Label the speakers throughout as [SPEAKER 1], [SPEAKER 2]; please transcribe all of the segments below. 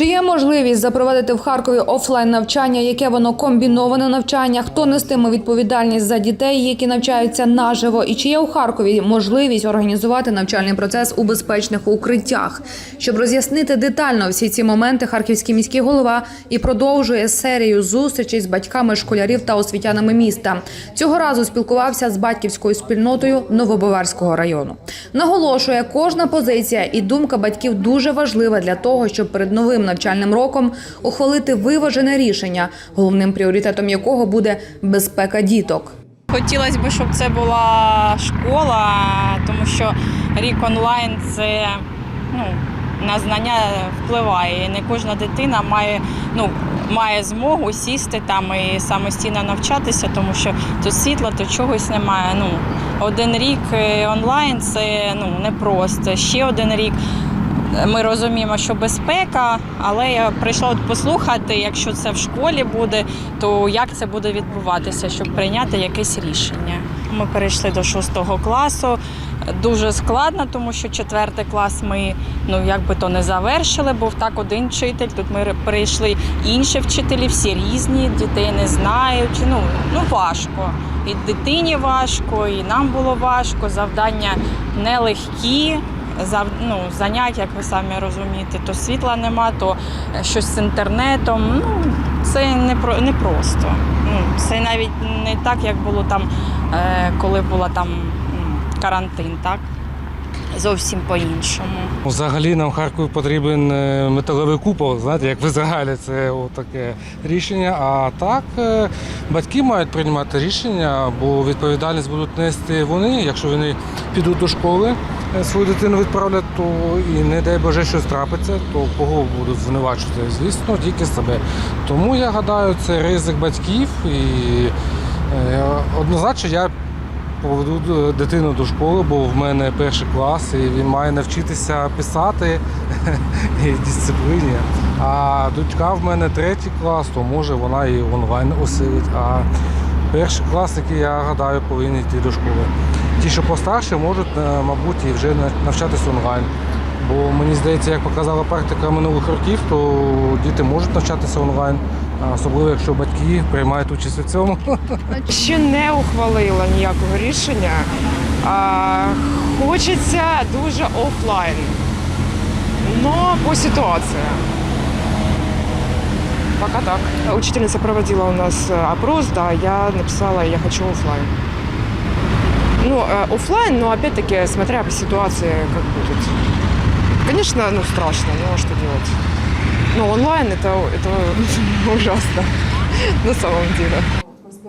[SPEAKER 1] Чи є можливість запровадити в Харкові офлайн навчання? Яке воно комбіноване навчання? Хто нестиме відповідальність за дітей, які навчаються наживо? І чи є у Харкові можливість організувати навчальний процес у безпечних укриттях? Щоб роз'яснити детально всі ці моменти, харківський міський голова і продовжує серію зустрічей з батьками школярів та освітянами міста. Цього разу спілкувався з батьківською спільнотою Новобаварського району. Наголошує, кожна позиція і думка батьків дуже важлива для того, щоб перед новим навчальним роком ухвалити виважене рішення, головним пріоритетом якого буде безпека діток.
[SPEAKER 2] Хотілося б, щоб це була школа, тому що рік онлайн це ну, на знання впливає. Не кожна дитина має, ну, має змогу сісти там і самостійно навчатися, тому що то світла, то чогось немає. Ну, один рік е, онлайн це ну, непросто. Ще один рік. Ми розуміємо, що безпека, але я прийшла послухати, якщо це в школі буде, то як це буде відбуватися, щоб прийняти якесь рішення. Ми перейшли до шостого класу. Дуже складно, тому що четвертий клас ми ну як би то не завершили, був так один вчитель. Тут ми перейшли інші вчителі, всі різні, дітей не знають. Ну, ну важко. І дитині важко, і нам було важко. Завдання нелегкі. Ну, занять, як ви самі розумієте, то світла нема, то щось з інтернетом. Ну, це не про не просто. Ну, це навіть не так, як було там, е, коли була там карантин, так? Зовсім по-іншому.
[SPEAKER 3] Взагалі нам в Харкові потрібен е, металевий купол, знаєте, як в Ізраїлі це таке рішення. А так е, батьки мають приймати рішення, бо відповідальність будуть нести вони. Якщо вони підуть до школи, е, свою дитину відправлять, то і не дай Боже щось трапиться, то кого будуть звинувачувати? Звісно, тільки себе. Тому я гадаю, це ризик батьків і е, однозначно я поведу дитину до школи, бо в мене перший клас, і він має навчитися писати і дисципліні. А дочка в мене третій клас, то може вона і онлайн осилить. А перші класники, я гадаю, повинні йти до школи. Ті, що постарше, можуть, е, мабуть, і вже навчатися онлайн. Бо мені здається, як показала практика минулих років, то діти можуть навчатися онлайн, особливо якщо батьки приймають участь у цьому.
[SPEAKER 4] Ще не ухвалила ніякого рішення. А, хочеться дуже офлайн. Но по ситуации. Пока так. Учительница проводила у нас э, опрос, да, я написала, я хочу офлайн. Ну, э, офлайн, но опять-таки, смотря по ситуации, как будет. Конечно, ну, страшно, но что делать? Ну, онлайн это, это ужасно на самом деле.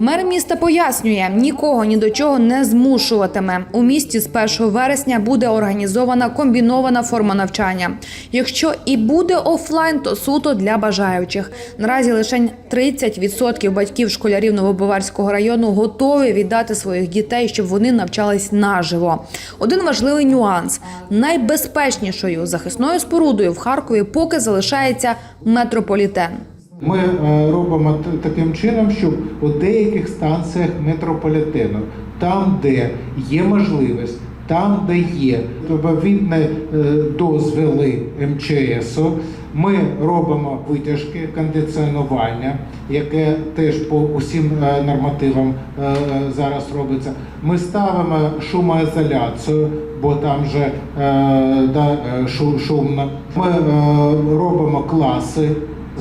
[SPEAKER 1] Мер міста пояснює, нікого ні до чого не змушуватиме. У місті з 1 вересня буде організована комбінована форма навчання. Якщо і буде офлайн, то суто для бажаючих. Наразі лише 30% батьків школярів Новобаварського району готові віддати своїх дітей, щоб вони навчались наживо. Один важливий нюанс: найбезпечнішою захисною спорудою в Харкові поки залишається метрополітен.
[SPEAKER 5] Ми е, робимо таким чином, щоб у деяких станціях метрополітену, там, де є можливість, там, де є відповідні е, дозвіли МЧСу, ми робимо витяжки кондиціонування, яке теж по усім е, нормативам зараз робиться. Ми ставимо шумоізоляцію, бо там же да, шумно. Ми робимо класи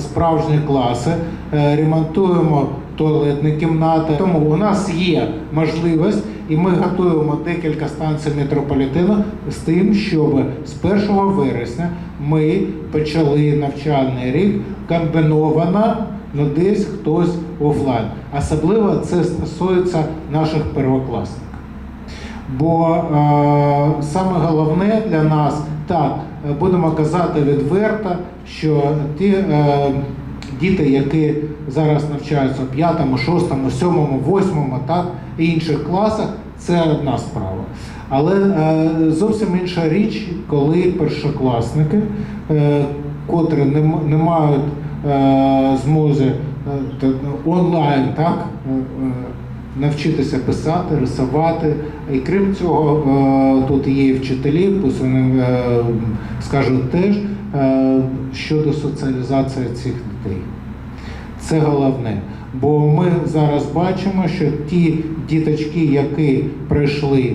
[SPEAKER 5] справжні класи, е, ремонтуємо туалетні кімнати. Тому у нас є можливість, і ми готуємо декілька станцій метрополітену з тим, щоб з 1 вересня ми почали навчальний рік комбіновано, ну десь хтось офлайн. Особливо це стосується наших первокласників. Бо е, саме головне для нас, так, будемо казати відверто, що ті е, діти, які зараз навчаються в 5, 6, 7, 8, так, і інших класах, це одна справа. Але е, зовсім інша річ, коли першокласники, е, котрі не, не мають е, змоги е, онлайн, так, е, е, навчитися писати, рисувати. І крім цього, е, тут є вчителі, вони е, скажуть теж, е, щодо соціалізації цих дітей. Це головне. Бо ми зараз бачимо, що ті діточки, які пройшли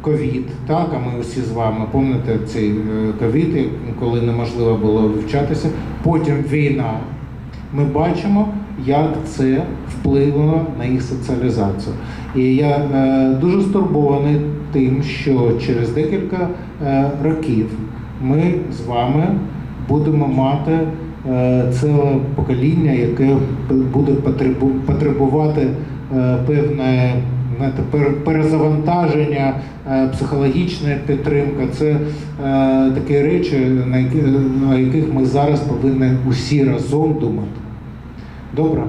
[SPEAKER 5] ковід, так, а ми усі з вами пам'ятаєте цей ковід, коли неможливо було вивчатися, потім війна. Ми бачимо, як це впливало на їх соціалізацію. І я е, дуже стурбований тим, що через декілька е, років ми з вами будемо мати е, ціле покоління, яке буде потребу- потребувати е, знаєте, перезавантаження, е, психологічна підтримка. Це е, такі речі, на яких ми зараз повинні усі разом думати. Добре?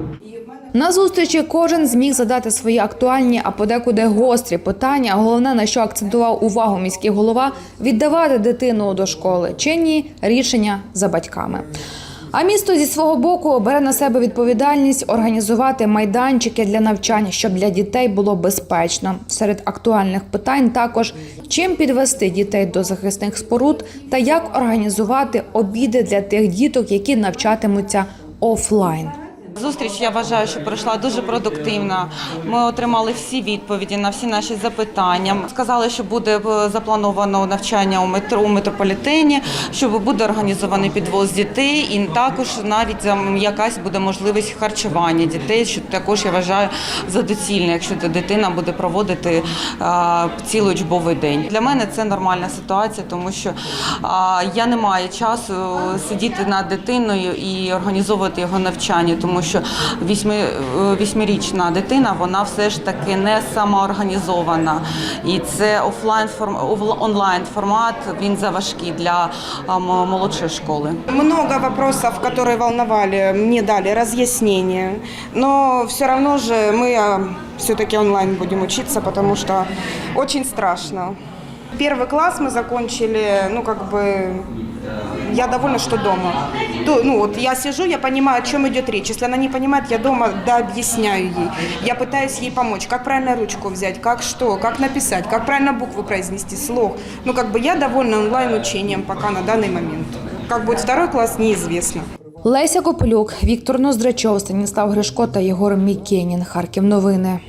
[SPEAKER 1] На зустрічі кожен зміг задати свої актуальні, а подекуди гострі питання. Головне, на що акцентував увагу міський голова віддавати дитину до школи чи ні рішення за батьками. А місто зі свого боку бере на себе відповідальність організувати майданчики для навчання, щоб для дітей було безпечно. Серед актуальних питань також чим підвести дітей до захисних споруд та як організувати обіди для тих діток, які навчатимуться офлайн.
[SPEAKER 6] Зустріч я вважаю, що пройшла дуже продуктивно. Ми отримали всі відповіді на всі наші запитання. Сказали, що буде е, заплановано навчання у метро у метрополітені, що буде організований підвоз дітей, і також навіть ем, якась буде можливість харчування дітей, що також я вважаю за доцільне, якщо дитина буде проводити е, цілий учбовий день. Для мене це нормальна ситуація, тому що е, я не маю часу сидіти над дитиною і організовувати його навчання, тому що вісьми, е, вісьмирічна дитина вона все ж таки не самоорганізована. І це офлайн форм онлайн формат. Він заважкий для е, м- молодшої школи.
[SPEAKER 7] Много вопросов, которые волновали, мне дали разъяснение. Но все равно же мы все-таки онлайн будем учиться, потому что очень страшно. Первый класс мы закончили, ну как бы, я довольна, что дома. То, ну вот я сижу, я понимаю, о чем идет речь. Если она не понимает, я дома да, объясняю ей. Я пытаюсь ей помочь, как правильно ручку взять, как что, как написать, как правильно букву произнести, слог. Ну как бы я довольна онлайн учением пока на данный момент. Как будет второй класс, неизвестно.
[SPEAKER 1] Леся Копилюк, Віктор Ноздрачов, Станіслав Гришко та Єгор Мікенін. Харків новини.